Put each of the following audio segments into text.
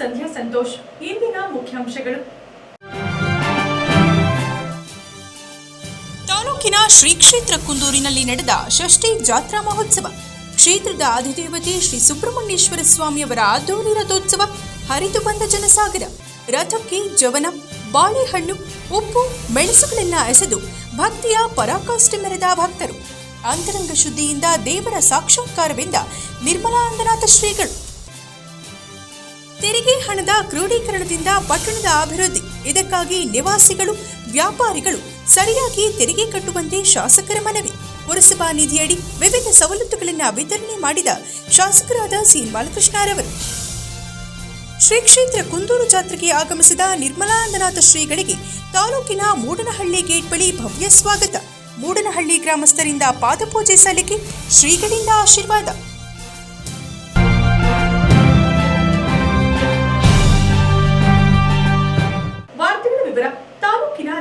ಸಂಧ್ಯಾ ಸಂತೋಷ್, ಇಂದಿನ ಮುಖ್ಯಾಂಶಗಳು. ತಾಲೂಕಿನ ಶ್ರೀ ಕ್ಷೇತ್ರ ಕುಂದೂರಿನಲ್ಲಿ ನಡೆದ ಷಷ್ಠಿ ಜಾತ್ರಾ ಮಹೋತ್ಸವ. ಕ್ಷೇತ್ರದ ಅಧಿದೇವತೆ ಶ್ರೀ ಸುಬ್ರಹ್ಮಣ್ಯೇಶ್ವರ ಸ್ವಾಮಿಯವರ ಅದ್ದೂರಿ ರಥೋತ್ಸವ ಹರಿದು ಬಂದ ಜನಸಾಗರ. ರಥಕ್ಕೆ ಜವನ, ಬಾಳೆಹಣ್ಣು, ಉಪ್ಪು, ಮೆಣಸುಗಳನ್ನ ಎಸೆದು ಭಕ್ತಿಯ ಪರಾಕಾಷ್ಠೆ ಮೆರೆದ ಭಕ್ತರು. ಅಂತರಂಗ ಶುದ್ಧಿಯಿಂದ ದೇವರ ಸಾಕ್ಷಾತ್ಕಾರವೆಂದ ನಿರ್ಮಲಾನಂದನಾಥ ಶ್ರೀಗಳು. ತೆರಿಗೆ ಹಣದ ಕ್ರೋಢೀಕರಣದಿಂದ ಪಟ್ಟಣದ ಅಭಿವೃದ್ಧಿ. ಇದಕ್ಕಾಗಿ ನಿವಾಸಿಗಳು, ವ್ಯಾಪಾರಿಗಳು ಸರಿಯಾಗಿ ತೆರಿಗೆ ಕಟ್ಟುವಂತೆ ಶಾಸಕರ ಮನವಿ. ಪುರಸಭಾ ನಿಧಿಯಡಿ ವಿವಿಧ ಸವಲತ್ತುಗಳನ್ನು ವಿತರಣೆ ಮಾಡಿದ ಶಾಸಕರಾದ ಸಿ. ಬಾಲಕೃಷ್ಣರವರು ಶ್ರೀ ಕ್ಷೇತ್ರ ಕುಂದೂರು ಜಾತ್ರೆಗೆ ಆಗಮಿಸಿದ ನಿರ್ಮಲಾನಂದನಾಥ ಶ್ರೀಗಳಿಗೆ ತಾಲೂಕಿನ ಮೂಡನಹಳ್ಳಿ ಗೇಟ್ ಬಳಿ ಭವ್ಯ ಸ್ವಾಗತ. ಮೂಡನಹಳ್ಳಿ ಗ್ರಾಮಸ್ಥರಿಂದ ಪಾದಪೂಜೆ ಸಲ್ಲಿಕೆ ಶ್ರೀಗಳಿಂದ ಆಶೀರ್ವಾದ.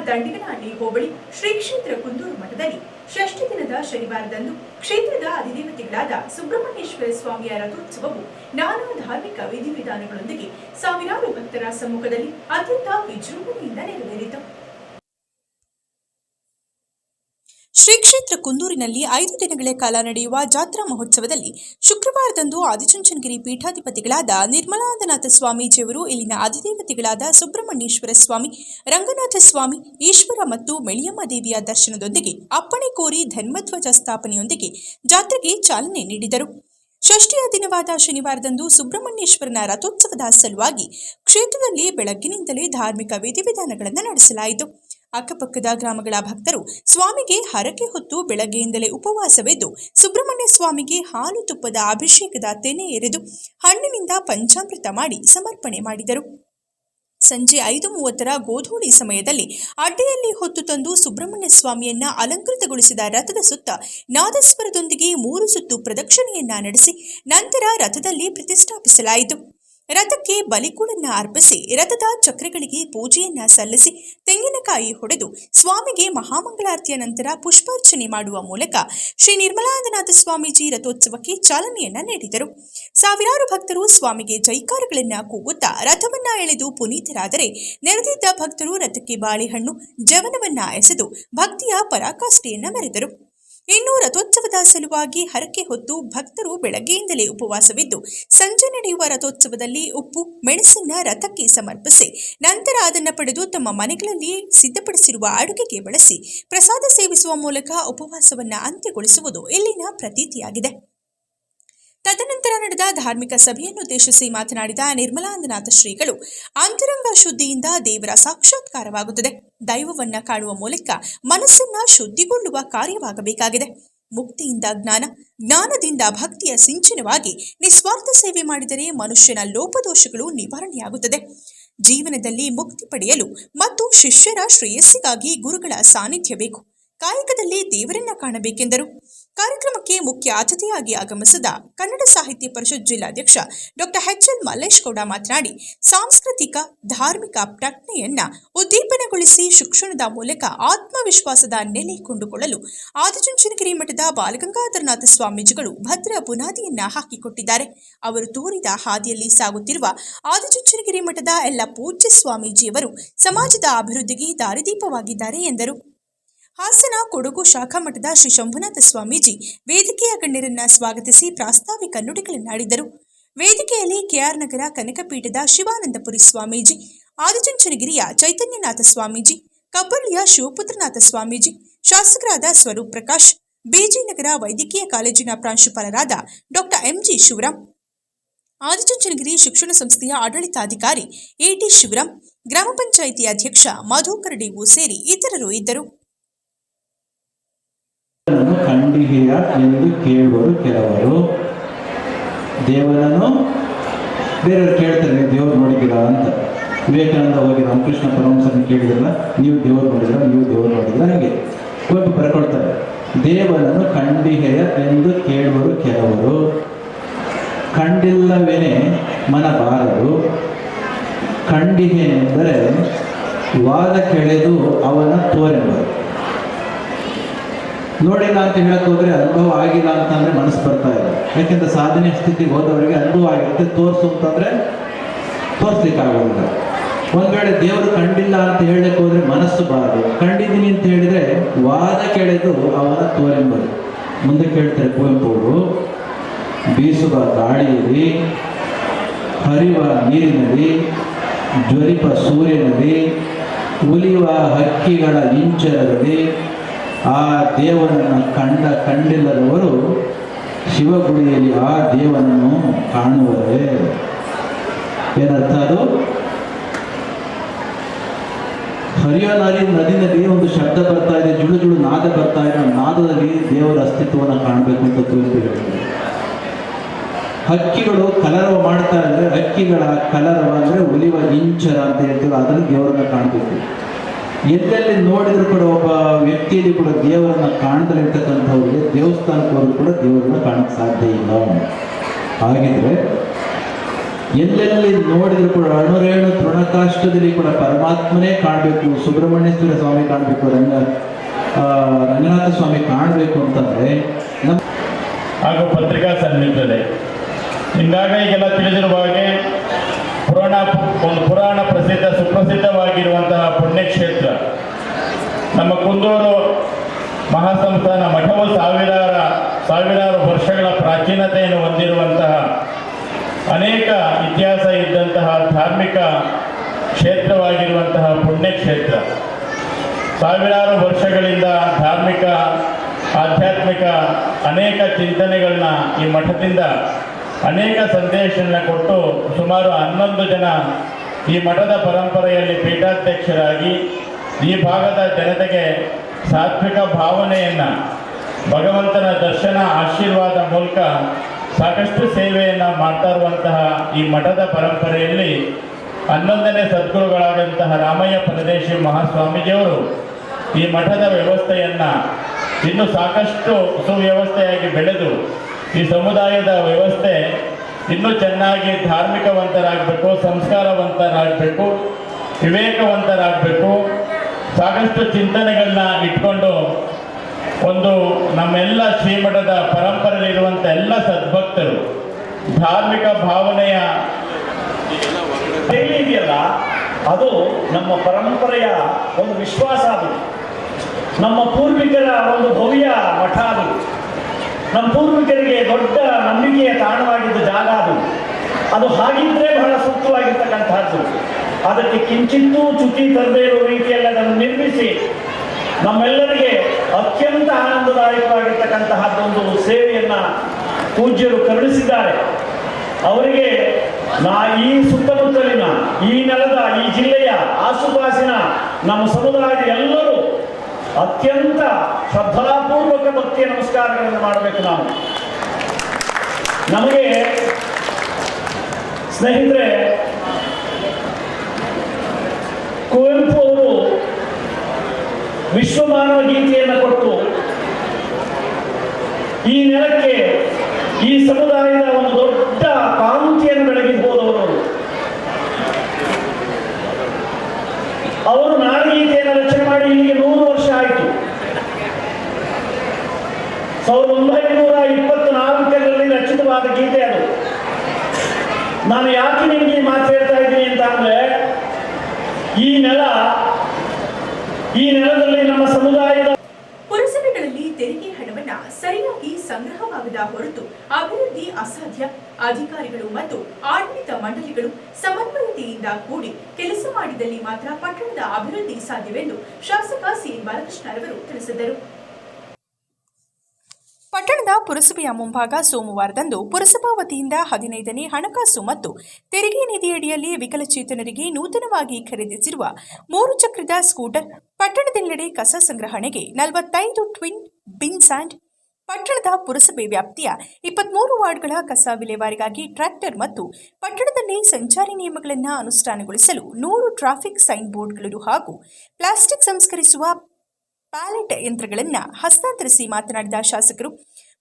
ದಂಡಿಗನಹಳ್ಳಿ ಹೋಬಳಿ ಶ್ರೀ ಕ್ಷೇತ್ರ ಕುಂದೂರು ಮಠದಲ್ಲಿ ಷಷ್ಠಿ ದಿನದ ಶನಿವಾರದಂದು ಕ್ಷೇತ್ರದ ಅಧಿದೇವತೆಗಳಾದ ಸುಬ್ರಹ್ಮಣ್ಯೇಶ್ವರ ಸ್ವಾಮಿಯ ರಥೋತ್ಸವವು ನಾನಾ ಧಾರ್ಮಿಕ ವಿಧಿವಿಧಾನಗಳೊಂದಿಗೆ ಸಾವಿರಾರು ಭಕ್ತರ ಸಮ್ಮುಖದಲ್ಲಿ ಅತ್ಯಂತ ವಿಜೃಂಭಣೆಯಿಂದ ನೆರವೇರಿತು. ಶ್ರೀ ಕ್ಷೇತ್ರ ಕುಂದೂರಿನಲ್ಲಿ ಐದು ದಿನಗಳ ಕಾಲ ನಡೆಯುವ ಜಾತ್ರಾ ಮಹೋತ್ಸವದಲ್ಲಿ ಶುಕ್ರವಾರದಂದು ಆದಿಚುಂಚನಗಿರಿ ಪೀಠಾಧಿಪತಿಗಳಾದ ನಿರ್ಮಲಾನಂದನಾಥ ಸ್ವಾಮೀಜಿಯವರು, ಇಲ್ಲಿನ ಅಧಿದೇವತೆಗಳಾದ ಸುಬ್ರಹ್ಮಣ್ಯೇಶ್ವರ ಸ್ವಾಮಿ, ರಂಗನಾಥ ಸ್ವಾಮಿ, ಈಶ್ವರ ಮತ್ತು ಮೆಳಿಯಮ್ಮ ದೇವಿಯ ದರ್ಶನದೊಂದಿಗೆ ಅಪ್ಪಣೆ ಕೋರಿ ಧರ್ಮಧ್ವಜ ಸ್ಥಾಪನೆಯೊಂದಿಗೆ ಜಾತ್ರೆಗೆ ಚಾಲನೆ ನೀಡಿದರು. ಷಷ್ಠಿಯ ದಿನವಾದ ಶನಿವಾರದಂದು ಸುಬ್ರಹ್ಮಣ್ಯೇಶ್ವರನ ರಥೋತ್ಸವದ ಸಲುವಾಗಿ ಕ್ಷೇತ್ರದಲ್ಲಿ ಬೆಳಗ್ಗಿನಿಂದಲೇ ಧಾರ್ಮಿಕ ವಿಧಿವಿಧಾನಗಳನ್ನು ನಡೆಸಲಾಯಿತು. ಅಕ್ಕಪಕ್ಕದ ಗ್ರಾಮಗಳ ಭಕ್ತರು ಸ್ವಾಮಿಗೆ ಹರಕೆ ಹೊತ್ತು ಬೆಳಗ್ಗೆಯಿಂದಲೇ ಉಪವಾಸವೆದ್ದು, ಸುಬ್ರಹ್ಮಣ್ಯ ಸ್ವಾಮಿಗೆ ಹಾಲು ತುಪ್ಪದ ಅಭಿಷೇಕದ ತೆನೆ ಎರೆದು ಹಣ್ಣಿನಿಂದ ಪಂಚಾಮೃತ ಮಾಡಿ ಸಮರ್ಪಣೆ ಮಾಡಿದರು. ಸಂಜೆ ಐದು ಮೂವತ್ತರ ಗೋಧೂಳಿ ಸಮಯದಲ್ಲಿ ಅಡ್ಡೆಯಲ್ಲಿ ಹೊತ್ತು ತಂದು ಸುಬ್ರಹ್ಮಣ್ಯ ಸ್ವಾಮಿಯನ್ನ ಅಲಂಕೃತಗೊಳಿಸಿದ ರಥದ ಸುತ್ತ ನಾದಸ್ವರದೊಂದಿಗೆ ಮೂರು ಸುತ್ತು ಪ್ರದಕ್ಷಿಣೆಯನ್ನ ನಡೆಸಿ ನಂತರ ರಥದಲ್ಲಿ ಪ್ರತಿಷ್ಠಾಪಿಸಲಾಯಿತು. ರಥಕ್ಕೆ ಬಲಿಕುಳನ್ನ ಅರ್ಪಿಸಿ ರಥದ ಚಕ್ರಗಳಿಗೆ ಪೂಜೆಯನ್ನ ಸಲ್ಲಿಸಿ ತೆಂಗಿನಕಾಯಿ ಹೊಡೆದು ಸ್ವಾಮಿಗೆ ಮಹಾಮಂಗಳಾರತಿಯ ನಂತರ ಪುಷ್ಪಾರ್ಚನೆ ಮಾಡುವ ಮೂಲಕ ಶ್ರೀ ನಿರ್ಮಲಾನಂದನಾಥ ಸ್ವಾಮೀಜಿ ರಥೋತ್ಸವಕ್ಕೆ ಚಾಲನೆಯನ್ನ ನೀಡಿದರು. ಸಾವಿರಾರು ಭಕ್ತರು ಸ್ವಾಮಿಗೆ ಜೈಕಾರಗಳನ್ನ ಕೂಗುತ್ತಾ ರಥವನ್ನ ಎಳೆದು ಪುನೀತರಾದರೆ ನೆರೆದಿದ್ದ ಭಕ್ತರು ರಥಕ್ಕೆ ಬಾಳೆಹಣ್ಣು, ಜವನವನ್ನ ಎಸೆದು ಭಕ್ತಿಯ ಪರಾಕಾಷ್ಠೆಯನ್ನ ಮೆರೆದರು. ಇನ್ನು ರಥೋತ್ಸವದ ಸಲುವಾಗಿ ಹರಕೆ ಹೊತ್ತು ಭಕ್ತರು ಬೆಳಗ್ಗೆಯಿಂದಲೇ ಉಪವಾಸವಿದ್ದು, ಸಂಜೆ ನಡೆಯುವ ರಥೋತ್ಸವದಲ್ಲಿ ಉಪ್ಪು, ಮೆಣಸನ್ನ ರಥಕ್ಕೆ ಸಮರ್ಪಿಸಿ, ನಂತರ ಅದನ್ನು ಪಡೆದು ತಮ್ಮ ಮನೆಗಳಲ್ಲಿ ಸಿದ್ಧಪಡಿಸಿರುವ ಅಡುಗೆಗೆ ಬಳಸಿ, ಪ್ರಸಾದ ಸೇವಿಸುವ ಮೂಲಕ ಉಪವಾಸವನ್ನು ಅಂತ್ಯಗೊಳಿಸುವುದು ಇಲ್ಲಿನ ಪ್ರತೀತಿಯಾಗಿದೆ. ತದನಂತರ ನಡೆದ ಧಾರ್ಮಿಕ ಸಭೆಯನ್ನುದ್ದೇಶಿಸಿ ಮಾತನಾಡಿದ ನಿರ್ಮಲಾನಂದನಾಥ ಶ್ರೀಗಳು, ಅಂತರಂಗ ಶುದ್ಧಿಯಿಂದ ದೇವರ ಸಾಕ್ಷಾತ್ಕಾರವಾಗುತ್ತದೆ. ದೈವವನ್ನ ಕಾಣುವ ಮೂಲಕ ಮನಸ್ಸನ್ನ ಶುದ್ಧಿಗೊಳ್ಳುವ ಕಾರ್ಯವಾಗಬೇಕಾಗಿದೆ. ಮುಕ್ತಿಯಿಂದ ಜ್ಞಾನ, ಜ್ಞಾನದಿಂದ ಭಕ್ತಿಯ ಸಿಂಚನವಾಗಿ ನಿಸ್ವಾರ್ಥ ಸೇವೆ ಮಾಡಿದರೆ ಮನುಷ್ಯನ ಲೋಪದೋಷಗಳು ನಿವಾರಣೆಯಾಗುತ್ತದೆ. ಜೀವನದಲ್ಲಿ ಮುಕ್ತಿ ಪಡೆಯಲು ಮತ್ತು ಶಿಷ್ಯರ ಶ್ರೇಯಸ್ಸಿಗಾಗಿ ಗುರುಗಳ ಸಾನ್ನಿಧ್ಯ ಬೇಕು. ಕಾಯಕದಲ್ಲಿ ದೇವರನ್ನ ಕಾಣಬೇಕೆಂದರು. ಕಾರ್ಯಕ್ರಮಕ್ಕೆ ಮುಖ್ಯ ಅತಿಥಿಯಾಗಿ ಆಗಮಿಸಿದ ಕನ್ನಡ ಸಾಹಿತ್ಯ ಪರಿಷತ್ ಜಿಲ್ಲಾಧ್ಯಕ್ಷ doctor H L Mallesh Gowda ಮಾತನಾಡಿ, ಸಾಂಸ್ಕೃತಿಕ, ಧಾರ್ಮಿಕ ಪ್ರಜ್ಞೆಯನ್ನ ಉದ್ದೀಪನಗೊಳಿಸಿ ಶಿಕ್ಷಣದ ಮೂಲಕ ಆತ್ಮವಿಶ್ವಾಸದ ನೆಲೆ ಕೊಂಡುಕೊಳ್ಳಲು ಆದಿಚುಂಚನಗಿರಿ ಮಠದ ಬಾಲಗಂಗಾಧರನಾಥ ಸ್ವಾಮೀಜಿಗಳು ಭದ್ರ ಬುನಾದಿಯನ್ನ ಹಾಕಿಕೊಟ್ಟಿದ್ದಾರೆ. ಅವರು ತೋರಿದ ಹಾದಿಯಲ್ಲಿ ಸಾಗುತ್ತಿರುವ ಆದಿಚುಂಚನಗಿರಿ ಮಠದ ಎಲ್ಲ ಪೂಜ್ಯ ಸ್ವಾಮೀಜಿಯವರು ಸಮಾಜದ ಅಭಿವೃದ್ಧಿಗೆ ದಾರಿದೀಪವಾಗಿದ್ದಾರೆ ಎಂದರು. ಹಾಸನ ಕೊಡಗು ಶಾಖಾ ಮಠದ ಶ್ರೀ ಶಂಭುನಾಥ ಸ್ವಾಮೀಜಿ ವೇದಿಕೆಯ ಗಣ್ಯರನ್ನ ಸ್ವಾಗತಿಸಿ ಪ್ರಾಸ್ತಾವಿಕ ನುಡಿಗಳನ್ನಾಡಿದರು. ವೇದಿಕೆಯಲ್ಲಿ ಕೆಆರ್ ನಗರ ಕನಕಪೀಠದ ಶಿವಾನಂದಪುರಿ ಸ್ವಾಮೀಜಿ, ಆದಿಚುಂಚನಗಿರಿಯ ಚೈತನ್ಯನಾಥ ಸ್ವಾಮೀಜಿ, ಕಬ್ಬಳ್ಳಿಯ ಶಿವಪುತ್ರನಾಥ ಸ್ವಾಮೀಜಿ, ಶಾಸಕರಾದ ಸ್ವರೂಪ್ ಪ್ರಕಾಶ್ ಬಿಜಿನಗರ ವೈದ್ಯಕೀಯ ಕಾಲೇಜಿನ ಪ್ರಾಂಶುಪಾಲರಾದ ಡಾಕ್ಟರ್ ಎಂಜಿ ಶಿವರಾಮ್ ಆದಿಚುಂಚನಗಿರಿ ಶಿಕ್ಷಣ ಸಂಸ್ಥೆಯ ಆಡಳಿತಾಧಿಕಾರಿ ಎಟಿ ಶಿವರಾಮ್ ಗ್ರಾಮ ಪಂಚಾಯಿತಿ ಅಧ್ಯಕ್ಷ ಮಾಧೋಕರ್ ಡಿಒ ಸೇರಿ ಇತರರು ಇದ್ದರು. ಕಂಡಿದೆಯಾ ಎಂದು ಕೇಳುವರು ಕೆಲವರು. ದೇವರನ್ನು ಬೇರೆಯವರು ಕೇಳ್ತಾರೆ, ನೀವು ದೇವರು ಅಂತ. ವಿವೇಕಾನಂದ ಹೋಗಿ ರಾಮಕೃಷ್ಣ ಪರಮಹಂಸರನ್ನು ಕೇಳಿದ್ರಲ್ಲ, ನೀವು ದೇವರು ನೋಡಿದ್ರ ನೀವು ದೇವರು ನೋಡಿದ್ರ ಹಾಗೆ. ಒಬ್ಬ ಬರ್ಕೊಳ್ತಾರೆ ದೇವರನ್ನು ಕಂಡಿಗೆಯ ಎಂದು ಕೇಳುವರು ಕೆಲವರು. ಕಂಡಿಲ್ಲವೇನೆ ಮನಬಾರದು. ಕಂಡಿಗೆ ಎಂದರೆ ವಾದ ಕೆಳೆದು ಅವನ ತೋರೆಂಬರು ನೋಡಿಲ್ಲ ಅಂತ ಹೋದ್ರೆ ಅನುಭವ ಆಗಿಲ್ಲ ಅಂತಂದ್ರೆ ಮನಸ್ಸು ಬರ್ತಾ ಇದೆ ಯಾಕೆಂದ್ರೆ ಸಾಧನೆ ಸ್ಥಿತಿಗೆ ಹೋದವರಿಗೆ ಅನುಭವ ಆಗಿರುತ್ತೆ ತೋರಿಸು ಅಂತಂದ್ರೆ ತೋರಿಸ್ಲಿಕ್ಕೆ ಆಗೋದಿಲ್ಲ. ಒಂದ್ ವೇಳೆ ದೇವರು ಕಂಡಿಲ್ಲ ಅಂತ ಹೇಳಕ್ ಹೋದ್ರೆ ಮನಸ್ಸು ಬಾರದು. ಕಂಡಿದ್ದೀನಿ ಅಂತ ಹೇಳಿದ್ರೆ ವಾದ ಕೇಳಿದ್ದು ಅವನ ತೋರೆಂಬರು ಮುಂದೆ ಕೇಳ್ತಾರೆ ಕುವೆಂಪು ಅವರು ಬೀಸುವ ಗಾಳಿಯಲ್ಲಿ, ಹರಿವ ನೀರಿನಲ್ಲಿ ಜ್ವರಿಪ ಸೂರ್ಯನಲ್ಲಿ, ಉಲಿಯುವ ಹಕ್ಕಿಗಳ ಇಂಚರದಲ್ಲಿ ಆ ದೇವರನ್ನು ಕಂಡ ಕಂಡಿಲ್ಲದವರು ಶಿವಗುಡಿಯಲ್ಲಿ ಆ ದೇವನನ್ನು ಕಾಣುವರೇ. ಏನರ್ಥ ಅದು? ಹರಿಯೋ ನದಿ ನದಿನಲ್ಲಿ ಒಂದು ಶಬ್ದ ಬರ್ತಾ ಇದೆ, ಜುಳು ಜುಳು ನಾದ ಬರ್ತಾ ಇದೆ, ನಾದದಲ್ಲಿ ದೇವರ ಅಸ್ತಿತ್ವವನ್ನು ಕಾಣಬೇಕು ಅಂತ ಹೇಳಿದ್ದಾರೆ ಹಕ್ಕಿಗಳು ಕಲರವ ಮಾಡ್ತಾ ಇದ್ರೆ ಹಕ್ಕಿಗಳ ಕಲರವ ಅಂದ್ರೆ ಒಲಿವ ಇಂಚರ ಅಂತ ಹೇಳ್ತೀವಿ ಅದರಲ್ಲಿ ದೇವರನ್ನ ಕಾಣಬೇಕು ಎಲ್ಲೆಲ್ಲಿ ನೋಡಿದ್ರು ಕೂಡ ಒಬ್ಬ ವ್ಯಕ್ತಿಯಲ್ಲಿ ಕೂಡ ದೇವರನ್ನ ಕಾಣದಲ್ಲಿರ್ತಕ್ಕಂಥವ್ರಿಗೆ ದೇವಸ್ಥಾನಕ್ಕೆ ಹೋದ್ರು ಕೂಡ ದೇವರನ್ನ ಕಾಣಕ್ಕೆ ಸಾಧ್ಯ ಇಲ್ಲ. ಹಾಗಿದ್ರೆ ಎಲ್ಲೆಲ್ಲಿ ನೋಡಿದ್ರು ಕೂಡ ಅಣುರೇಣು ತೃಣಕಾಷ್ಟದಲ್ಲಿ ಕೂಡ ಪರಮಾತ್ಮನೇ ಕಾಣಬೇಕು, ಸುಬ್ರಹ್ಮಣ್ಯೇಶ್ವರ ಸ್ವಾಮಿ ಕಾಣಬೇಕು, ರಂಗ ರಂಗನಾಥ ಸ್ವಾಮಿ ಕಾಣಬೇಕು ಅಂತಂದ್ರೆ ನಮ್ಮ ಹಾಗೂ ಪತ್ರಿಕಾ ಸಲ್ಲಿಸುತ್ತದೆ ಹಿಂಗಾಗ ಈಗೆಲ್ಲ ತಿಳಿದಿರುವ ಹಾಗೆ ಪುರಾಣ, ಒಂದು ಪುರಾಣ ಪ್ರಸಿದ್ಧ, ಸುಪ್ರಸಿದ್ಧವಾಗಿರುವಂತಹ ಪುಣ್ಯಕ್ಷೇತ್ರ ನಮ್ಮ ಕುಂದೂರು ಮಹಾಸಂಸ್ಥಾನ ಮಠವು ಸಾವಿರಾರ, ಸಾವಿರಾರು ವರ್ಷಗಳ ಪ್ರಾಚೀನತೆಯನ್ನು ಹೊಂದಿರುವಂತಹ ಅನೇಕ ಇತಿಹಾಸ ಇದ್ದಂತಹ ಧಾರ್ಮಿಕ ಕ್ಷೇತ್ರವಾಗಿರುವಂತಹ ಪುಣ್ಯಕ್ಷೇತ್ರ. ಸಾವಿರಾರು ವರ್ಷಗಳಿಂದ ಧಾರ್ಮಿಕ, ಆಧ್ಯಾತ್ಮಿಕ ಅನೇಕ ಚಿಂತನೆಗಳನ್ನ ಈ ಮಠದಿಂದ ಅನೇಕ ಸಂದೇಶಗಳನ್ನ ಕೊಟ್ಟು ಸುಮಾರು ಹನ್ನೊಂದು ಜನ ಈ ಮಠದ ಪರಂಪರೆಯಲ್ಲಿ ಪೀಠಾಧ್ಯಕ್ಷರಾಗಿ ಈ ಭಾಗದ ಜನತೆಗೆ ಸಾತ್ವಿಕ ಭಾವನೆಯನ್ನು, ಭಗವಂತನ ದರ್ಶನ ಆಶೀರ್ವಾದ ಮೂಲಕ ಸಾಕಷ್ಟು ಸೇವೆಯನ್ನು ಮಾಡ್ತಾ ಇರುವಂತಹ ಈ ಮಠದ ಪರಂಪರೆಯಲ್ಲಿ ಹನ್ನೊಂದನೇ ಸದ್ಗುರುಗಳಾದಂತಹ ರಾಮಯ್ಯ ಪರದೇಶಿ ಮಹಾಸ್ವಾಮೀಜಿಯವರು ಈ ಮಠದ ವ್ಯವಸ್ಥೆಯನ್ನ ಇನ್ನು ಸಾಕಷ್ಟು ಸುವ್ಯವಸ್ಥೆಯಾಗಿ ಬೆಳೆದು, ಈ ಸಮುದಾಯದ ವ್ಯವಸ್ಥೆ ಇನ್ನೂ ಚೆನ್ನಾಗಿ ಧಾರ್ಮಿಕವಂತರಾಗಬೇಕು, ಸಂಸ್ಕಾರವಂತರಾಗಬೇಕು, ವಿವೇಕವಂತರಾಗಬೇಕು ಸಾಕಷ್ಟು ಚಿಂತನೆಗಳನ್ನ ಇಟ್ಕೊಂಡು ಒಂದು ನಮ್ಮೆಲ್ಲ ಶ್ರೀಮಠದ ಪರಂಪರೆಯಲ್ಲಿರುವಂಥ ಎಲ್ಲ ಸದ್ಭಕ್ತರು ಧಾರ್ಮಿಕ ಭಾವನೆಯ ಶೈಲಿ ಇದೆಯಲ್ಲ, ಅದು ನಮ್ಮ ಪರಂಪರೆಯ ಒಂದು ವಿಶ್ವಾಸ ಅದು. ನಮ್ಮ ಪೂರ್ವಿಕರ ಒಂದು ಭವ್ಯ ಮಠ ಅದು. ನಮ್ಮ ಪೂರ್ವಿಕರಿಗೆ ದೊಡ್ಡ ನಂಬಿಕೆಯ ತಾಣವಾಗಿದ್ದ ಜಾಗ ಅದು. ಅದು ಹಾಗಿದ್ರೆ ಬಹಳ ಸೂಕ್ತವಾಗಿರ್ತಕ್ಕಂತಹದ್ದು. ಅದಕ್ಕೆ ಕಿಂಚಿತ್ತೂ ಚ್ಯುತಿ ತರದೇ ಇರುವ ರೀತಿಯಲ್ಲಿ ಅದನ್ನು ನಿರ್ಮಿಸಿ. ನಮ್ಮೆಲ್ಲರಿಗೆ ಅತ್ಯಂತ ಆನಂದದಾಯಕವಾಗಿರ್ತಕ್ಕಂತಹದ್ದೊಂದು ಸೇವೆಯನ್ನ ಪೂಜ್ಯರು ಕರುಣಿಸಿದ್ದಾರೆ. ಅವರಿಗೆ ನಾ ಈ ಸುತ್ತಮುತ್ತಲಿನ, ಈ ನೆಲದ, ಈ ಜಿಲ್ಲೆಯ ಆಸುಪಾಸಿನ ನಮ್ಮ ಸಮುದಾಯದ ಎಲ್ಲರೂ ಅತ್ಯಂತ ಶ್ರದ್ಧಾಪೂರ್ವಕ ಭಕ್ತಿಯ ನಮಸ್ಕಾರಗಳನ್ನು ಮಾಡಬೇಕು ನಾವು. ನಮಗೆ ಸ್ನೇಹಿತರೆ ಕುವೆಂಪು ಅವರು ವಿಶ್ವಮಾನವ ಗೀತೆಯನ್ನು ಕೊಟ್ಟು ಈ ನೆಲಕ್ಕೆ, ಈ ಸಮುದಾಯದ ಒಂದು ದೊಡ್ಡ ಕಾಂತಿಯನ್ನು ಬೆಳಗಿ ಹೋದವರು ಅವರು. ನಾಡಗೀತೆಯನ್ನು ರಚನೆ ಮಾಡಿ ಇಲ್ಲಿಗೆ ನೂರು ವರ್ಷ ಆಯಿತು ಸಾವಿರದ ಒಂಬೈನೂರ ಇಪ್ಪತ್ನಾಲ್ಕರಲ್ಲಿ ರಚಿತವಾದ ಗೀತೆ ಅದು ನಾನು ಯಾಕೆ ನಿಮಗೆ ಮಾತಾಡ್ತಾ ಇದ್ದೀನಿ ಅಂತ ಅಂದ್ರೆ ಈ ನೆಲ, ಈ ನೆಲದಲ್ಲಿ ನಮ್ಮ ಸಮುದಾಯದ ಪುರಸಭೆಗಳಲ್ಲಿ ತೆರಿಗೆ ಹಣವನ್ನ ಸರಿಯಾಗಿ ಸಂಗ್ರಹವಾಗದ ಹೊರತು ಅಭಿವೃದ್ಧಿ ಅಸಾಧ್ಯ. ಅಧಿಕಾರಿಗಳು ಮತ್ತು ಆಡಳಿತ ಮಂಡಳಿಗಳು ಸಮನ್ವಯತೆಯಿಂದ ಕೂಡಿ ಕೆಲಸ ಮಾಡಿದಲ್ಲಿ ಮಾತ್ರ ಪಟ್ಟಣದ ಅಭಿವೃದ್ಧಿ ಸಾಧ್ಯವೆಂದು ಶಾಸಕ ಸಿ. ಬಾಲಕೃಷ್ಣರವರು ತಿಳಿಸಿದರು. ಪಟ್ಟಣದ ಪುರಸಭೆಯ ಮುಂಭಾಗ ಸೋಮವಾರದಂದು ಪುರಸಭಾ ವತಿಯಿಂದ ಹದಿನೈದನೇ ಹಣಕಾಸು ಮತ್ತು ತೆರಿಗೆ ನಿಧಿಯಡಿಯಲ್ಲಿ ವಿಕಲಚೇತನರಿಗೆ ನೂತನವಾಗಿ ಖರೀದಿಸಿರುವ ಮೂರು ಚಕ್ರದ ಸ್ಕೂಟರ್ ಪಟ್ಟಣದೆಲ್ಲೆಡೆ ಕಸ ಸಂಗ್ರಹಣೆಗೆ ನಲವತ್ತೈದು ಟ್ವಿನ್ ಬಿನ್ಸ್ ಆ್ಯಂಡ್ ಪಟ್ಟಣದ ಪುರಸಭೆ ವ್ಯಾಪ್ತಿಯ ಇಪ್ಪತ್ಮೂರು ವಾರ್ಡ್ಗಳ ಕಸ ವಿಲೇವಾರಿಗಾಗಿ ಟ್ರ್ಯಾಕ್ಟರ್ ಮತ್ತು ಪಟ್ಟಣದಲ್ಲಿ ಸಂಚಾರಿ ನಿಯಮಗಳನ್ನು ಅನುಷ್ಠಾನಗೊಳಿಸಲು ನೂರು ಟ್ರಾಫಿಕ್ ಸೈನ್ ಬೋರ್ಡ್ಗಳು ಹಾಗೂ ಪ್ಲಾಸ್ಟಿಕ್ ಸಂಸ್ಕರಿಸುವ ಪ್ಯಾಲೆಟ್ ಯಂತ್ರಗಳನ್ನು ಹಸ್ತಾಂತರಿಸಿ ಮಾತನಾಡಿದ ಶಾಸಕರು,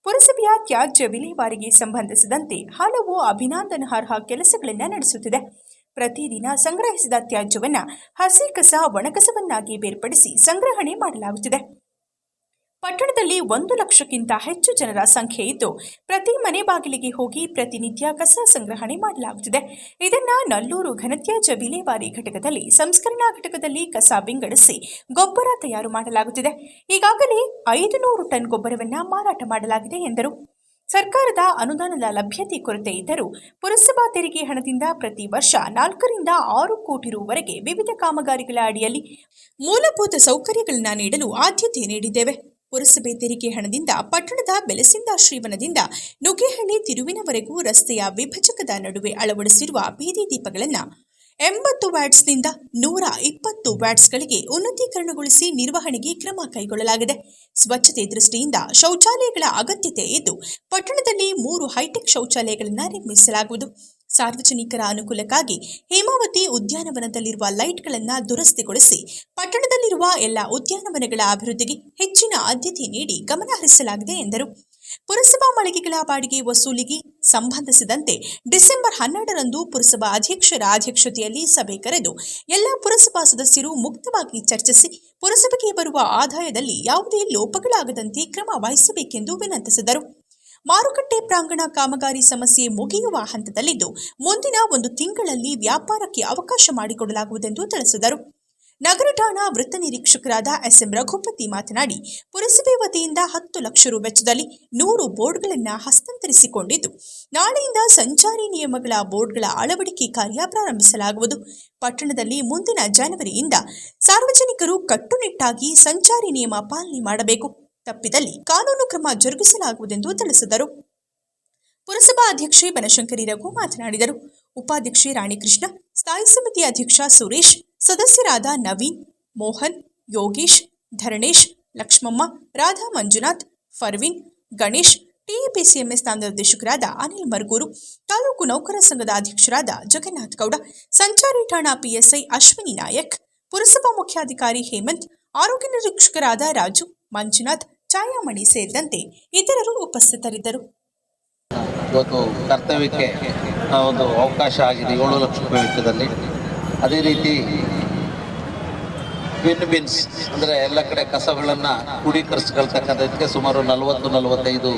ಪುರಸಭೆಯ ತ್ಯಾಜ್ಯ ವಿಲೇವಾರಿಗೆ ಸಂಬಂಧಿಸಿದಂತೆ ಹಲವು ಅಭಿನಂದನಾರ್ಹ ಕೆಲಸಗಳನ್ನು ನಡೆಸುತ್ತಿದೆ. ಪ್ರತಿದಿನ ಸಂಗ್ರಹಿಸಿದ ತ್ಯಾಜ್ಯವನ್ನು ಹಸಿ ಕಸ, ಒಣಕಸವನ್ನಾಗಿ ಬೇರ್ಪಡಿಸಿ ಸಂಗ್ರಹಣೆ ಮಾಡಲಾಗುತ್ತಿದೆ. ಪಟ್ಟಣದಲ್ಲಿ ಒಂದು ಲಕ್ಷಕ್ಕಿಂತ ಹೆಚ್ಚು ಜನರ ಸಂಖ್ಯೆ ಇದ್ದು, ಪ್ರತಿ ಮನೆ ಬಾಗಿಲಿಗೆ ಹೋಗಿ ಪ್ರತಿನಿತ್ಯ ಕಸ ಸಂಗ್ರಹಣೆ ಮಾಡಲಾಗುತ್ತಿದೆ. ಇದನ್ನ ನಲ್ಲೂರು ಘನತ್ಯಾಜ್ಯ ವಿಲೇವಾರಿ ಘಟಕದಲ್ಲಿ ಸಂಸ್ಕರಣಾ ಘಟಕದಲ್ಲಿ ಕಸ ವಿಂಗಡಿಸಿ ಗೊಬ್ಬರ ತಯಾರು ಮಾಡಲಾಗುತ್ತಿದೆ. ಈಗಾಗಲೇ ಐದು ನೂರು ಟನ್ ಗೊಬ್ಬರವನ್ನು ಮಾರಾಟ ಮಾಡಲಾಗಿದೆ ಎಂದರು. ಸರ್ಕಾರದ ಅನುದಾನದ ಲಭ್ಯತೆ ಕೊರತೆ ಇದ್ದರೂ, ಪುರಸಭಾ ತೆರಿಗೆ ಹಣದಿಂದ ಪ್ರತಿ ವರ್ಷ ನಾಲ್ಕರಿಂದ ಆರು ಕೋಟಿ ರುವರೆಗೆ ವಿವಿಧ ಕಾಮಗಾರಿಗಳ ಅಡಿಯಲ್ಲಿ ಮೂಲಭೂತ ಸೌಕರ್ಯಗಳನ್ನು ನೀಡಲು ಆದ್ಯತೆ ನೀಡಿದ್ದೇವೆ. ಪುರಸಭೆ ತೆರಿಗೆ ಹಣದಿಂದ, ಪಟ್ಟಣದ ಬೆಲಸಿಂದ ಶ್ರೀವನದಿಂದ ನುಗ್ಗೇಹಳ್ಳಿ ತಿರುವಿನವರೆಗೂ ರಸ್ತೆಯ ವಿಭಜಕದ ನಡುವೆ ಅಳವಡಿಸಿರುವ ಬೀದಿ ದೀಪಗಳನ್ನು ಎಂಬತ್ತು ವ್ಯಾಟ್ಸ್ನಿಂದ ನೂರ ಇಪ್ಪತ್ತು ವ್ಯಾಟ್ಸ್ಗಳಿಗೆ ಉನ್ನತೀಕರಣಗೊಳಿಸಿ ನಿರ್ವಹಣೆಗೆ ಕ್ರಮ ಕೈಗೊಳ್ಳಲಾಗಿದೆ. ಸ್ವಚ್ಛತೆ ದೃಷ್ಟಿಯಿಂದ ಶೌಚಾಲಯಗಳ ಅಗತ್ಯತೆ ಇದ್ದು, ಪಟ್ಟಣದಲ್ಲಿ ಮೂರು ಹೈಟೆಕ್ ಶೌಚಾಲಯಗಳನ್ನು ನಿರ್ಮಿಸಲಾಗುವುದು. ಸಾರ್ವಜನಿಕರ ಅನುಕೂಲಕ್ಕಾಗಿ ಹೇಮಾವತಿ ಉದ್ಯಾನವನದಲ್ಲಿರುವ ಲೈಟ್ಗಳನ್ನು ದುರಸ್ತಿಗೊಳಿಸಿ, ಪಟ್ಟಣದಲ್ಲಿರುವ ಎಲ್ಲ ಉದ್ಯಾನವನಗಳ ಅಭಿವೃದ್ಧಿಗೆ ಹೆಚ್ಚಿನ ಆದ್ಯತೆ ನೀಡಿ ಗಮನಹರಿಸಲಾಗಿದೆ ಎಂದರು. ಪುರಸಭಾ ಮಳಿಗೆಗಳ ಬಾಡಿಗೆ ವಸೂಲಿಗೆ ಸಂಬಂಧಿಸಿದಂತೆ ಡಿಸೆಂಬರ್ ಹನ್ನೆರಡರಂದು ಪುರಸಭಾ ಅಧ್ಯಕ್ಷರ ಅಧ್ಯಕ್ಷತೆಯಲ್ಲಿ ಸಭೆ ಕರೆದು ಎಲ್ಲ ಪುರಸಭಾ ಸದಸ್ಯರು ಮುಕ್ತವಾಗಿ ಚರ್ಚಿಸಿ, ಪುರಸಭೆಗೆ ಬರುವ ಆದಾಯದಲ್ಲಿ ಯಾವುದೇ ಲೋಪಗಳಾಗದಂತೆ ಕ್ರಮ ವಹಿಸಬೇಕೆಂದು ವಿನಂತಿಸಿದರು. ಮಾರುಕಟ್ಟೆ ಪ್ರಾಂಗಣ ಕಾಮಗಾರಿ ಸಮಸ್ಯೆ ಮುಗಿಯುವ ಹಂತದಲ್ಲಿದ್ದು, ಮುಂದಿನ ಒಂದು ತಿಂಗಳಲ್ಲಿ ವ್ಯಾಪಾರಕ್ಕೆ ಅವಕಾಶ ಮಾಡಿಕೊಡಲಾಗುವುದೆಂದು ತಿಳಿಸಿದರು. ನಗರ ಠಾಣಾ ವೃತ್ತ ನಿರೀಕ್ಷಕರಾದ ಎಸ್ಎಂ ರಘುಪತಿ ಮಾತನಾಡಿ, ಪುರಸಭೆ ವತಿಯಿಂದ ಹತ್ತು ಲಕ್ಷ ರು ವೆಚ್ಚದಲ್ಲಿ ನೂರು ಬೋರ್ಡ್ಗಳನ್ನು ಹಸ್ತಾಂತರಿಸಿಕೊಂಡಿದ್ದು, ನಾಳೆಯಿಂದ ಸಂಚಾರಿ ನಿಯಮಗಳ ಬೋರ್ಡ್ಗಳ ಅಳವಡಿಕೆ ಕಾರ್ಯ ಪ್ರಾರಂಭಿಸಲಾಗುವುದು. ಪಟ್ಟಣದಲ್ಲಿ ಮುಂದಿನ ಜನವರಿಯಿಂದ ಸಾರ್ವಜನಿಕರು ಕಟ್ಟುನಿಟ್ಟಾಗಿ ಸಂಚಾರಿ ನಿಯಮ ಪಾಲನೆ ಮಾಡಬೇಕು. ತಪ್ಪಿದಲ್ಲಿ ಕಾನೂನು ಕ್ರಮ ಜರುಗಿಸಲಾಗುವುದೆಂದು ತಿಳಿಸಿದರು. ಪುರಸಭಾ ಅಧ್ಯಕ್ಷೆ ಬನಶಂಕರಿ ರಘು ಮಾತನಾಡಿದರು. ಉಪಾಧ್ಯಕ್ಷೆ ರಾಣಿಕೃಷ್ಣ, ಸ್ಥಾಯಿ ಸಮಿತಿ ಅಧ್ಯಕ್ಷ ಸುರೇಶ್, ಸದಸ್ಯರಾದ ನವೀನ್, ಮೋಹನ್, ಯೋಗೇಶ್, ಧರಣೇಶ್, ಲಕ್ಷ್ಮಮ್ಮ, ರಾಧಾ ಮಂಜುನಾಥ್, ಫರ್ವಿನ್, ಗಣೇಶ್, ಟಿಎಪಿಸಿಎಂಎಸ್ ನಿರ್ದೇಶಕರಾದ ಅನಿಲ್ ಮರ್ಗೂರು, ತಾಲೂಕು ನೌಕರ ಸಂಘದ ಅಧ್ಯಕ್ಷರಾದ ಜಗನ್ನಾಥ್ ಗೌಡ, ಸಂಚಾರಿ ಠಾಣಾ ಪಿಎಸ್ಐ ಅಶ್ವಿನಿ ನಾಯಕ್, ಪುರಸಭಾ ಮುಖ್ಯಾಧಿಕಾರಿ ಹೇಮಂತ್, ಆರೋಗ್ಯ ನಿರೀಕ್ಷಕರಾದ ರಾಜು ಮಂಜುನಾಥ್ ಛಾಯಾಮಣಿ ಸೇರಿದಂತೆ ಇತರರು ಉಪಸ್ಥಿತರಿದ್ದರು. ಇವತ್ತು ಕರ್ತವ್ಯಕ್ಕೆ ಒಂದು ಅವಕಾಶ ಆಗಿದೆ, ಏಳು ಲಕ್ಷ ರೂಪಾಯಿ ವೆಚ್ಚದಲ್ಲಿ. ಅದೇ ರೀತಿ ಬಿನ್ ಬಿನ್ಸ್ ಅಂದರೆ ಎಲ್ಲ ಕಡೆ ಕಸಗಳನ್ನು ಕ್ರೋಢೀಕರಿಸ್ಕೊಳ್ತಕ್ಕಂಥದ್ದಕ್ಕೆ ಸುಮಾರು ನಲವತ್ತು, ನಲವತ್ತೈದು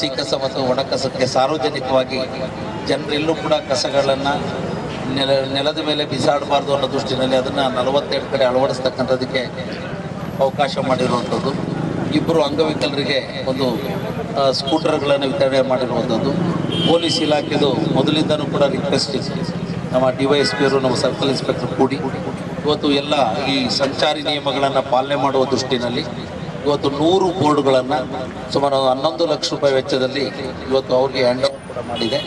ಸಿ ಕಸ ಮತ್ತು ಒಣ ಕಸಕ್ಕೆ ಸಾರ್ವಜನಿಕವಾಗಿ ಜನರೆಲ್ಲೂ ಕೂಡ ಕಸಗಳನ್ನು ನೆಲ, ನೆಲದ ಮೇಲೆ ಬಿಸಾಡಬಾರ್ದು ಅನ್ನೋ ದೃಷ್ಟಿನಲ್ಲಿ ಅದನ್ನು ನಲವತ್ತೆರಡು ಕಡೆ ಅಳವಡಿಸ್ತಕ್ಕಂಥದಕ್ಕೆ ಅವಕಾಶ ಮಾಡಿರುವಂಥದ್ದು. ಇಬ್ಬರು ಅಂಗವಿಕಲರಿಗೆ ಒಂದು ಸ್ಕೂಟರ್ಗಳನ್ನು ವಿತರಣೆ ಮಾಡಿರುವಂಥದ್ದು. ಪೊಲೀಸ್ ಇಲಾಖೆದು ಮೊದಲಿಂದನೂ ಕೂಡ ರಿಕ್ವೆಸ್ಟ್ ನಮ್ಮ ಡಿ ವೈ ಎಸ್ ಪಿಯವರು ನಮ್ಮ ಸರ್ಕಲ್ ಇನ್ಸ್ಪೆಕ್ಟರ್ ಕೂಡಿ, ಇವತ್ತು ಎಲ್ಲ ಈ ಸಂಚಾರಿ ನಿಯಮಗಳನ್ನು ಪಾಲನೆ ಮಾಡುವ ದೃಷ್ಟಿನಲ್ಲಿ ಇವತ್ತು ನೂರು ಬೋರ್ಡ್ಗಳನ್ನು ಸುಮಾರು ಹನ್ನೊಂದು ಲಕ್ಷ ರೂಪಾಯಿ ವೆಚ್ಚದಲ್ಲಿ ಇವತ್ತು ಅವ್ರಿಗೆ ಹ್ಯಾಂಡ್ ಓವರ್ ಕೂಡ ಮಾಡಿದೆ.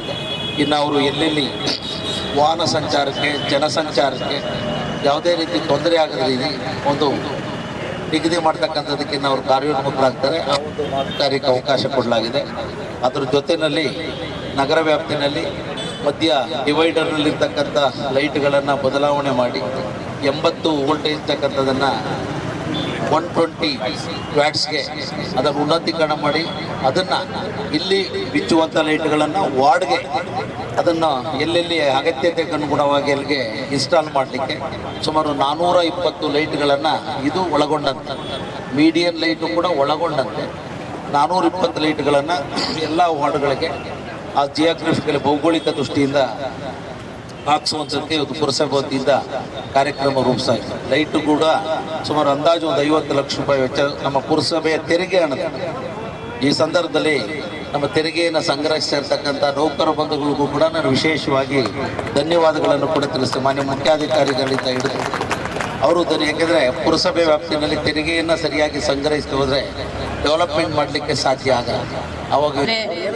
ಇನ್ನು ಅವರು ಎಲ್ಲೆಲ್ಲಿ ವಾಹನ ಸಂಚಾರಕ್ಕೆ, ಜನಸಂಚಾರಕ್ಕೆ ಯಾವುದೇ ರೀತಿ ತೊಂದರೆ ಆಗದ ರೀತಿ ಒಂದು ನಿಗದಿ ಮಾಡ್ತಕ್ಕಂಥದ್ದಕ್ಕೆ ನಾವು ಅವರು ಕಾರ್ಯೋನ್ಮುಖರಾಗ್ತಾರೆ. ಆ ಒಂದು ಕಾರ್ಯಕ್ಕೆ ಅವಕಾಶ ಕೊಡಲಾಗಿದೆ. ಅದರ ಜೊತೆಯಲ್ಲಿ ನಗರ ವ್ಯಾಪ್ತಿನಲ್ಲಿ ಮಧ್ಯ ಡಿವೈಡರ್ನಲ್ಲಿರ್ತಕ್ಕಂಥ ಲೈಟ್ಗಳನ್ನು ಬದಲಾವಣೆ ಮಾಡಿ ಎಂಬತ್ತು ವೋಲ್ಟೇಜ್ ತಕ್ಕಂಥದ್ದನ್ನು ಒನ್ ಟ್ವೆಂಟಿ ವ್ಯಾಟ್ಸ್ಗೆ ಅದನ್ನು ಉನ್ನತೀಕರಣ ಮಾಡಿ, ಅದನ್ನು ಇಲ್ಲಿ ಬಿಚ್ಚುವಂಥ ಲೈಟ್ಗಳನ್ನು ವಾರ್ಡ್ಗೆ ಅದನ್ನು ಎಲ್ಲೆಲ್ಲಿ ಅಗತ್ಯತೆಗೆ ಅನುಗುಣವಾಗಿ ಅಲ್ಲಿಗೆ ಇನ್ಸ್ಟಾಲ್ ಮಾಡಲಿಕ್ಕೆ ಸುಮಾರು ನಾನ್ನೂರ ಇಪ್ಪತ್ತು ಲೈಟ್ಗಳನ್ನು ಇದು ಒಳಗೊಂಡಂತೆ. ಮೀಡಿಯನ್ ಲೈಟು ಕೂಡ ಒಳಗೊಂಡಂತೆ. ನಾನ್ನೂರ ಇಪ್ಪತ್ತು ಲೈಟ್ಗಳನ್ನು ಎಲ್ಲ ವಾರ್ಡ್ಗಳಿಗೆ ಆ ಜಿಯಾಗ್ರಫಿಕಲ್ ಭೌಗೋಳಿಕ ದೃಷ್ಟಿಯಿಂದ ಹಾಕ್ಸುವಂಥದ್ದಕ್ಕೆ ಇವತ್ತು ಪುರಸಭೆ ವತಿಯಿಂದ ಕಾರ್ಯಕ್ರಮ ರೂಪಿಸಾಗಿದೆ ಲೈಟು ಕೂಡ ಸುಮಾರು ಅಂದಾಜು ಒಂದು ಐವತ್ತು ಲಕ್ಷ ರೂಪಾಯಿ ವೆಚ್ಚ ನಮ್ಮ ಪುರಸಭೆಯ ತೆರಿಗೆ ಹಣದ. ಈ ಸಂದರ್ಭದಲ್ಲಿ ನಮ್ಮ ತೆರಿಗೆಯನ್ನು ಸಂಗ್ರಹಿಸಿರ್ತಕ್ಕಂಥ ನೌಕರ ಬಂಧುಗಳಿಗೂ ಕೂಡ ನಾನು ವಿಶೇಷವಾಗಿ ಧನ್ಯವಾದಗಳನ್ನು ಕೂಡ ತಿಳಿಸ್ತೇನೆ. ಮಾನ್ಯ ಮುಖ್ಯಾಧಿಕಾರಿಗಳಿಂದ ಹಿಡಿದು. ಅವರು ಯಾಕೆಂದರೆ ಪುರಸಭೆ ವ್ಯಾಪ್ತಿಯಲ್ಲಿ ತೆರಿಗೆಯನ್ನು ಸರಿಯಾಗಿ ಸಂಗ್ರಹಿಸಿ ಹೋದರೆ ಡೆವಲಪ್ಮೆಂಟ್ ಮಾಡಲಿಕ್ಕೆ ಸಾಧ್ಯ ಆಗಲ್ಲ.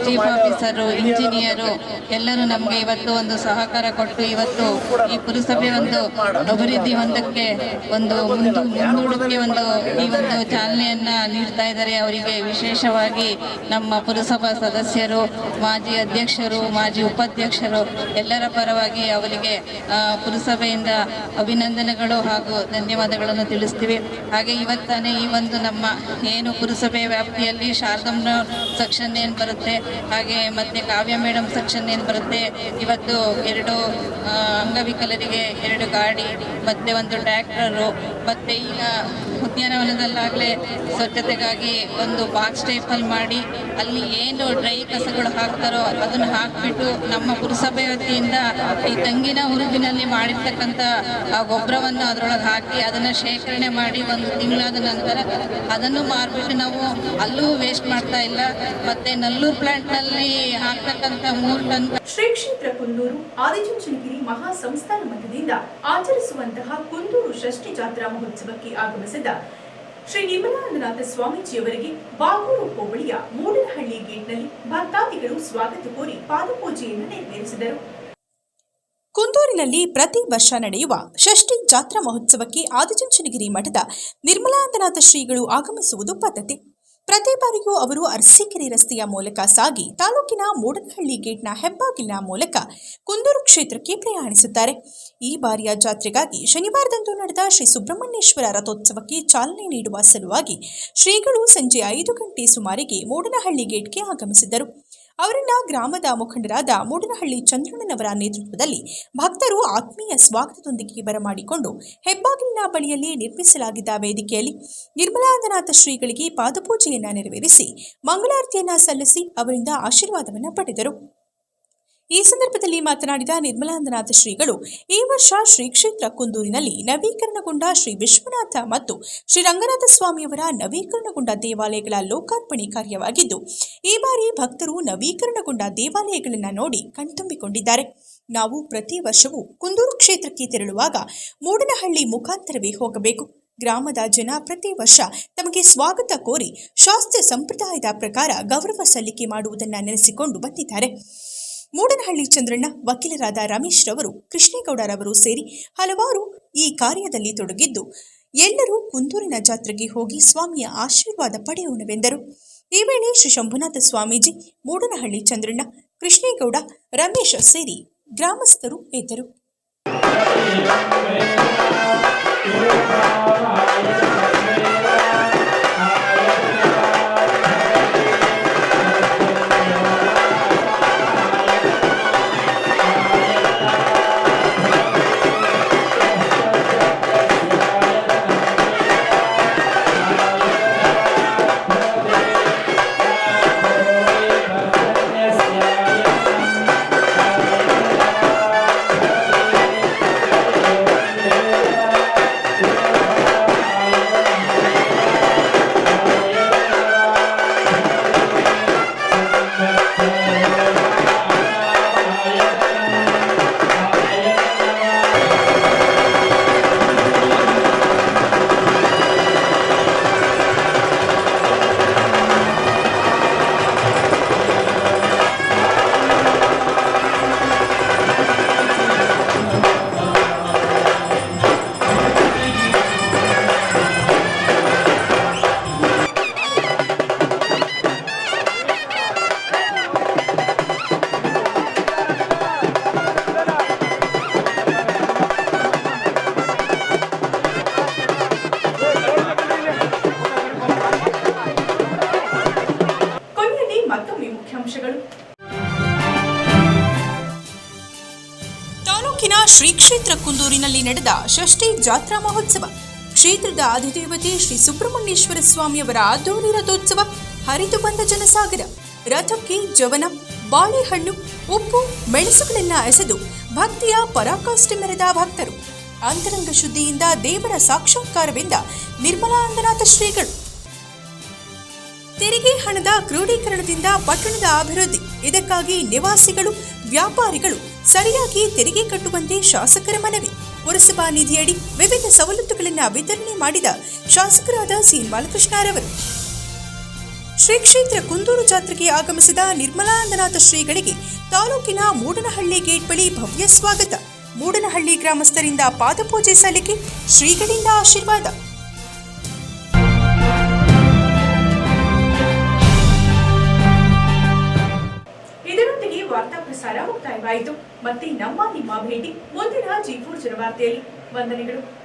ಚೀಫ್ ಆಫೀಸರು ಇಂಜಿನಿಯರು ಎಲ್ಲರೂ ನಮಗೆ ಇವತ್ತು ಒಂದು ಸಹಕಾರ ಕೊಟ್ಟು ಇವತ್ತು ಈ ಪುರಸಭೆ ಒಂದು ಅಭಿವೃದ್ಧಿ ಒಂದಕ್ಕೆ ಒಂದು ಮುಂದು ಮುಂದೂಡಕ್ಕೆ ಒಂದು ಈ ಒಂದು ಚಾಲನೆಯನ್ನ ನೀಡ್ತಾ ಇದ್ದಾರೆ. ಅವರಿಗೆ ವಿಶೇಷವಾಗಿ ನಮ್ಮ ಪುರಸಭಾ ಸದಸ್ಯರು, ಮಾಜಿ ಅಧ್ಯಕ್ಷರು, ಮಾಜಿ ಉಪಾಧ್ಯಕ್ಷರು ಎಲ್ಲರ ಪರವಾಗಿ ಅವರಿಗೆ ಪುರಸಭೆಯಿಂದ ಅಭಿನಂದನೆಗಳು ಹಾಗೂ ಧನ್ಯವಾದಗಳನ್ನು ತಿಳಿಸ್ತೀವಿ. ಹಾಗೆ ಇವತ್ತಾನೆ ಈ ಒಂದು ನಮ್ಮ ಏನು ಪುರಸಭೆ ವ್ಯಾಪ್ತಿಯಲ್ಲಿ ಶಾರದಮ್ಮ ಸೆಕ್ಷನ್ ಸೆಕ್ಷನ್ ಏನು ಬರುತ್ತೆ, ಹಾಗೆ ಮತ್ತೆ ಕಾವ್ಯ ಮೇಡಮ್ ಸೆಕ್ಷನ್ ಏನು ಬರುತ್ತೆ, ಇವತ್ತು ಎರಡು ಅಂಗವಿಕಲರಿಗೆ ಎರಡು ಗಾಡಿ, ಮತ್ತೆ ಒಂದು ಟ್ರ್ಯಾಕ್ಟರು, ಮತ್ತೆ ಈಗ ಉದ್ಯಾನವನದಲ್ಲಾಗಲೇ ಸ್ವಚ್ಛತೆಗಾಗಿ ಒಂದು ಬಾಕ್ಸ್ ಟೈಪಲ್ಲಿ ಮಾಡಿ, ಅಲ್ಲಿ ಏನು ಡ್ರೈ ಕಸಗಳು ಹಾಕ್ತಾರೋ ಅದನ್ನು ಹಾಕಿಬಿಟ್ಟು ನಮ್ಮ ಪುರಸಭೆ ವತಿಯಿಂದ ಈ ತೆಂಗಿನ ಹುರುಬಿನಲ್ಲಿ ಮಾಡಿರ್ತಕ್ಕಂಥ ಗೊಬ್ಬರವನ್ನು ಅದರೊಳಗೆ ಹಾಕಿ ಅದನ್ನು ಶೇಖರಣೆ ಮಾಡಿ ಒಂದು ತಿಂಗಳಾದ ನಂತರ ಅದನ್ನು ಮಾರ್ಬಿಟ್ಟು ನಾವು ಅಲ್ಲೂ ವೇಸ್ಟ್ ಮಾಡ್ತಾ ಇಲ್ಲ. ಮತ್ತೆ ನಲ್ಲೂರು ಪ್ಲಾಂಟ್ನಲ್ಲಿ ಹಾಕ್ತಕ್ಕಂಥ ಮೂರು ಟನ್ ಶ್ರೀ ಕ್ಷೇತ್ರ ಕುಂದೂರು ಆದಿಚುಂಚನಗಿರಿ ಮಹಾ ಸಂಸ್ಥಾನ ಮಠದಿಂದ ಆಚರಿಸುವಂತಹ ಕುಂದೂರು ಷಷ್ಠಿ ಜಾತ್ರಾ ಮಹೋತ್ಸವಕ್ಕೆ ಆಗಮಿಸಿದ ಶ್ರೀ ನಿರ್ಮಲಾನಂದನಾಥ ಸ್ವಾಮೀಜಿಯವರಿಗೆ ಬಾಗೂರು ಹೋಬಳಿಯ ಮೂಡನಹಳ್ಳಿ ಗೇಟ್ನಲ್ಲಿ ಭಕ್ತಾದಿಗಳು ಸ್ವಾಗತ ಕೋರಿ ಪಾದಪೂಜೆಯನ್ನು ನೆರವೇರಿಸಿದರು. ಕುಂದೂರಿನಲ್ಲಿ ಪ್ರತಿ ವರ್ಷ ನಡೆಯುವ ಷಷ್ಠಿ ಜಾತ್ರಾ ಮಹೋತ್ಸವಕ್ಕೆ ಆದಿಚುಂಚನಗಿರಿ ಮಠದ ನಿರ್ಮಲಾನಂದನಾಥ ಶ್ರೀಗಳು ಆಗಮಿಸುವುದು ಪದ್ಧತಿ. ಪ್ರತಿ ಬಾರಿಯೂ ಅವರು ಅರಸೀಕೆರೆ ರಸ್ತೆಯ ಮೂಲಕ ಸಾಗಿ ತಾಲೂಕಿನ ಮೂಡನಹಳ್ಳಿ ಗೇಟ್ನ ಹೆಬ್ಬಾಗಿಲಿನ ಮೂಲಕ ಕುಂದೂರು ಕ್ಷೇತ್ರಕ್ಕೆ ಪ್ರಯಾಣಿಸುತ್ತಾರೆ. ಈ ಬಾರಿಯ ಜಾತ್ರೆಗಾಗಿ ಶನಿವಾರದಂದು ನಡೆದ ಶ್ರೀ ಸುಬ್ರಹ್ಮಣ್ಯೇಶ್ವರ ರಥೋತ್ಸವಕ್ಕೆ ಚಾಲನೆ ನೀಡುವ ಸಲುವಾಗಿ ಶ್ರೀಗಳು ಸಂಜೆ ಐದು ಗಂಟೆ ಸುಮಾರಿಗೆ ಮೂಡನಹಳ್ಳಿ ಗೇಟ್ಗೆ ಆಗಮಿಸಿದ್ದರು. ಅವರನ್ನ ಗ್ರಾಮದ ಮುಖಂಡರಾದ ಮೂಡನಹಳ್ಳಿ ಚಂದ್ರಣ್ಣನವರ ನೇತೃತ್ವದಲ್ಲಿ ಭಕ್ತರು ಆತ್ಮೀಯ ಸ್ವಾಗತದೊಂದಿಗೆ ಬರಮಾಡಿಕೊಂಡು ಹೆಬ್ಬಾಗಿಲಿನ ಬಳಿಯಲ್ಲಿ ನಿರ್ಮಿಸಲಾಗಿದ್ದ ವೇದಿಕೆಯಲ್ಲಿ ನಿರ್ಮಲಾನಂದನಾಥ ಶ್ರೀಗಳಿಗೆ ಪಾದಪೂಜೆಯನ್ನ ನೆರವೇರಿಸಿ, ಮಂಗಳಾರತಿಯನ್ನ ಸಲ್ಲಿಸಿ ಅವರಿಂದ ಆಶೀರ್ವಾದವನ್ನು ಪಡೆದರು. ಈ ಸಂದರ್ಭದಲ್ಲಿ ಮಾತನಾಡಿದ ನಿರ್ಮಲಾನಂದನಾಥ ಶ್ರೀಗಳು, ಈ ವರ್ಷ ಶ್ರೀ ಕ್ಷೇತ್ರ ಕುಂದೂರಿನಲ್ಲಿ ನವೀಕರಣಗೊಂಡ ಶ್ರೀ ವಿಶ್ವನಾಥ ಮತ್ತು ಶ್ರೀ ರಂಗನಾಥ ಸ್ವಾಮಿಯವರ ನವೀಕರಣಗೊಂಡ ದೇವಾಲಯಗಳ ಲೋಕಾರ್ಪಣೆ ಕಾರ್ಯವಾಗಿದ್ದು, ಈ ಬಾರಿ ಭಕ್ತರು ನವೀಕರಣಗೊಂಡ ದೇವಾಲಯಗಳನ್ನು ನೋಡಿ ಕಣ್ತುಂಬಿಕೊಂಡಿದ್ದಾರೆ. ನಾವು ಪ್ರತಿ ವರ್ಷವೂ ಕುಂದೂರು ಕ್ಷೇತ್ರಕ್ಕೆ ತೆರಳುವಾಗ ಮೂಡನಹಳ್ಳಿ ಮುಖಾಂತರವೇ ಹೋಗಬೇಕು. ಗ್ರಾಮದ ಜನ ಪ್ರತಿ ವರ್ಷ ತಮಗೆ ಸ್ವಾಗತ ಕೋರಿ ಶಾಸ್ತ್ರ ಸಂಪ್ರದಾಯದ ಪ್ರಕಾರ ಗೌರವ ಸಲ್ಲಿಕೆ ಮಾಡುವುದನ್ನು ನೆನೆಸಿಕೊಂಡು ಬಂದಿದ್ದಾರೆ. ಮೂಡನಹಳ್ಳಿ ಚಂದ್ರಣ್ಣ ವಕೀಲರಾದ ರಮೇಶ್ ರವರು, ಕೃಷ್ಣೇಗೌಡರವರು ಸೇರಿ ಹಲವಾರು ಈ ಕಾರ್ಯದಲ್ಲಿ ತೊಡಗಿದ್ದು, ಎಲ್ಲರೂ ಕುಂದೂರಿನ ಜಾತ್ರೆಗೆ ಹೋಗಿ ಸ್ವಾಮಿಯ ಆಶೀರ್ವಾದ ಪಡೆಯೋಣವೆಂದರು. ಈ ವೇಳೆ ಶ್ರೀ ಶಂಭುನಾಥ ಸ್ವಾಮೀಜಿ, ಮೂಡನಹಳ್ಳಿ ಚಂದ್ರಣ್ಣ, ಕೃಷ್ಣೇಗೌಡ, ರಮೇಶ್ ಸೇರಿ ಗ್ರಾಮಸ್ಥರು ಇದ್ದರು. ನಡೆದ ಷಷ್ಠಿ ಜಾತ್ರಾ ಮಹೋತ್ಸವ. ಕ್ಷೇತ್ರದ ಅಧಿದೇವತೆ ಶ್ರೀ ಸುಬ್ರಹ್ಮಣ್ಯೇಶ್ವರ ಸ್ವಾಮಿಯವರ ಅದ್ದೂರಿ ರಥೋತ್ಸವ ಹರಿದು ಬಂದ ಜನಸಾಗರ. ರಥಕ್ಕೆ ಜವನ, ಬಾಳೆಹಣ್ಣು, ಉಪ್ಪು, ಮೆಣಸುಗಳನ್ನ ಎಸೆದು ಭಕ್ತಿಯ ಪರಾಕಾಷ್ಠೆ ಮೆರೆದ ಭಕ್ತರು. ಅಂತರಂಗ ಶುದ್ಧಿಯಿಂದ ದೇವರ ಸಾಕ್ಷಾತ್ಕಾರವೆಂದ ನಿರ್ಮಲಾನಂದನಾಥ ಶ್ರೀಗಳು. ತೆರಿಗೆ ಹಣದ ಕ್ರೋಢೀಕರಣದಿಂದ ಪಟ್ಟಣದ ಅಭಿವೃದ್ಧಿ. ಇದಕ್ಕಾಗಿ ನಿವಾಸಿಗಳು, ವ್ಯಾಪಾರಿಗಳು ಸರಿಯಾಗಿ ತೆರಿಗೆ ಕಟ್ಟುವಂತೆ ಶಾಸಕರ ಮನವಿ. ಪುರಸಭಾ ನಿಧಿಯಡಿ ವಿವಿಧ ಸವಲತ್ತುಗಳನ್ನು ವಿತರಣೆ ಮಾಡಿದ ಶಾಸಕರಾದ ಸಿ ಬಾಲಕೃಷ್ಣರವರು ಶ್ರೀ ಕ್ಷೇತ್ರ ಕುಂದೂರು ಜಾತ್ರೆಗೆ ಆಗಮಿಸಿದ ನಿರ್ಮಲಾನಂದನಾಥ ಶ್ರೀಗಳಿಗೆ ತಾಲೂಕಿನ ಮೂಡನಹಳ್ಳಿ ಗೇಟ್ ಬಳಿ ಭವ್ಯ ಸ್ವಾಗತ. ಮೂಡನಹಳ್ಳಿ ಗ್ರಾಮಸ್ಥರಿಂದ ಪಾದಪೂಜೆ ಸಲ್ಲಿಕೆ ಶ್ರೀಗಳಿಂದ ಆಶೀರ್ವಾದ. ಪ್ರಸಾರ ಮುಕ್ತಾಯವಾಯಿತು ಮತ್ತೆ ನಮ್ಮ ನಿಮ್ಮ ಭೇಟಿ ಮುಂದಿನ ಫೋರ್ ಜನವಾರ್ತೆಯಲ್ಲಿ. ವಂದನೆಗಳು.